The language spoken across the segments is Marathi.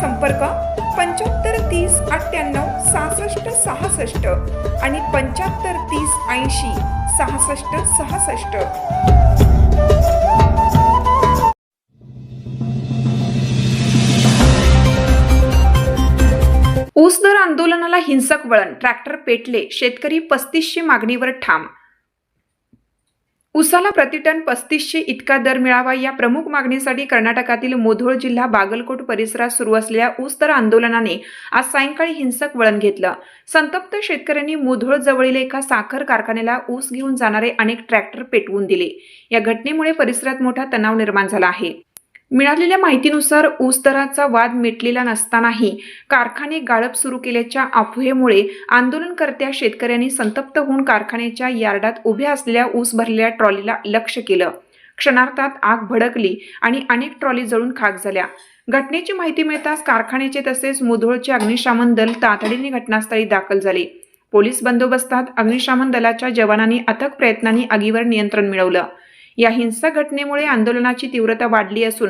संपर्क पंच्याहत्तर तीस अठ्ठ्याण्णव सहासष्ट सहासष्ट आणि पंच्याहत्तर तीस ऐंशी सहासष्ट सहासष्ट. ऊस दर आंदोलनाला हिंसक वळण ट्रॅक्टर पेटले शेतकरी पस्तीसशे मागणीवर ठाम उसाला प्रतिटन पस्तीसशे इतका दर मिळावा या प्रमुख मागणीसाठी कर्नाटकातील मोधोळ जिल्हा बागलकोट परिसरात सुरू असलेल्या ऊस दर आंदोलनाने आज सायंकाळी हिंसक वळण घेतलं. संतप्त शेतकऱ्यांनी मोधोळ जवळील एका साखर कारखान्याला ऊस घेऊन जाणारे अनेक ट्रॅक्टर पेटवून दिले. या घटनेमुळे परिसरात मोठा तणाव निर्माण झाला आहे. मिळालेल्या माहितीनुसार ऊस दराचा वाद मिटलेला नसतानाही कारखाने गाळप सुरू केल्याच्या अफवेमुळे आंदोलनकर्त्या शेतकऱ्यांनी संतप्त होऊन कारखान्याच्या यार्डात उभ्या असलेल्या ऊस भरलेल्या ट्रॉलीला लक्ष केलं. क्षणार्थात आग भडकली आणि अनेक ट्रॉली जळून खाक झाल्या. घटनेची माहिती मिळताच कारखान्याचे तसेच मुधोळचे अग्निशामन दल तातडीने घटनास्थळी दाखल झाले. पोलीस बंदोबस्तात अग्निशामन दलाच्या जवानांनी अथक प्रयत्नांनी आगीवर नियंत्रण मिळवलं. या हिंसक घटनेमुळे आंदोलनाची तीव्रता वाढली असून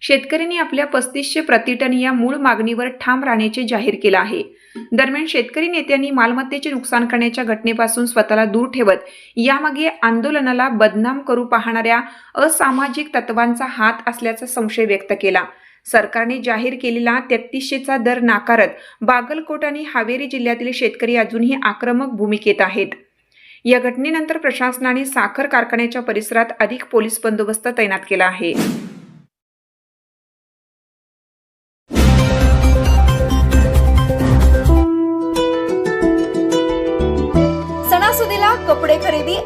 शेतकऱ्यांनी आपल्या पस्तीसशे प्रतिटन या मूळ मागणीवर ठाम राहण्याचे जाहीर केलं आहे. दरम्यान शेतकरी नेत्यांनी मालमत्तेचे नुकसान करण्याच्या घटनेपासून स्वतःला दूर ठेवत यामागे आंदोलनाला बदनाम करू पाहणाऱ्या असामाजिक तत्वांचा हात असल्याचा संशय व्यक्त केला. सरकारने जाहीर केलेला तेहतीसशेचा दर नाकारत बागलकोट आणि हावेरी जिल्ह्यातील शेतकरी अजूनही आक्रमक भूमिकेत आहेत. या घटनेनंतर प्रशासनाने साखर कारखान्याच्या परिसरात अधिक पोलीस बंदोबस्त तैनात केला आहे.